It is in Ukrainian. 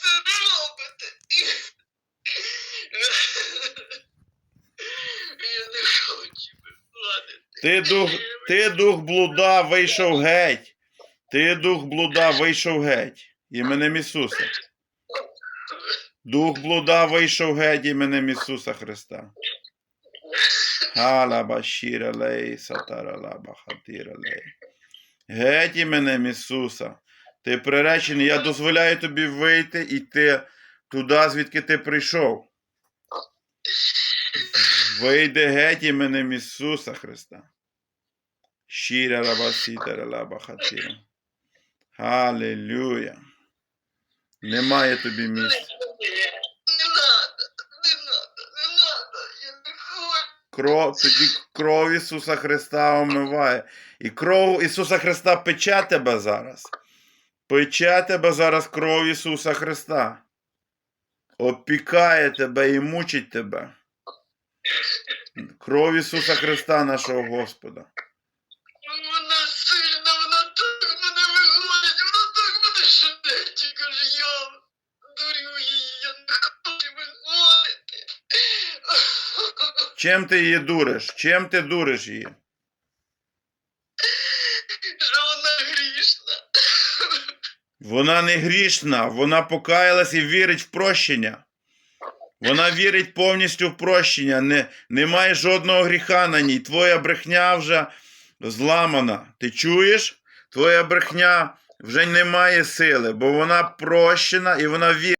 це робите? Я не хочу. Ти дух, ти дух блуда вийшов геть. Ти дух блуда вийшов геть. Іменем Ісуса. Дух блуда вийшов геть іменем Ісуса Христа. Геть іменем Ісуса. Ти приречений, я дозволяю тобі вийти і йти туди, звідки ти прийшов. Вийди геть іменем Ісуса Христа. Щіра лаба сітара лаба. Халилюя. Немає тобі місця. Кров, тоді кров Ісуса Христа омиває. І кров Ісуса Христа пече тебе зараз. Пече тебе зараз кров Ісуса Христа. Опікає тебе і мучить тебе. Кров Ісуса Христа, нашого Господа. Вона сильна, вона так мене виходить, вона так мене шибеть. Каже, я дурю її, я не хочу виходити. Чим ти її дуриш? Чим ти дуриш її? Що вона грішна. Вона не грішна, вона покаялась і вірить в прощення. Вона вірить повністю в прощення. Не, немає жодного гріха на ній. Твоя брехня вже зламана. Ти чуєш? Твоя брехня вже не має сили, бо вона прощена і вона вірить.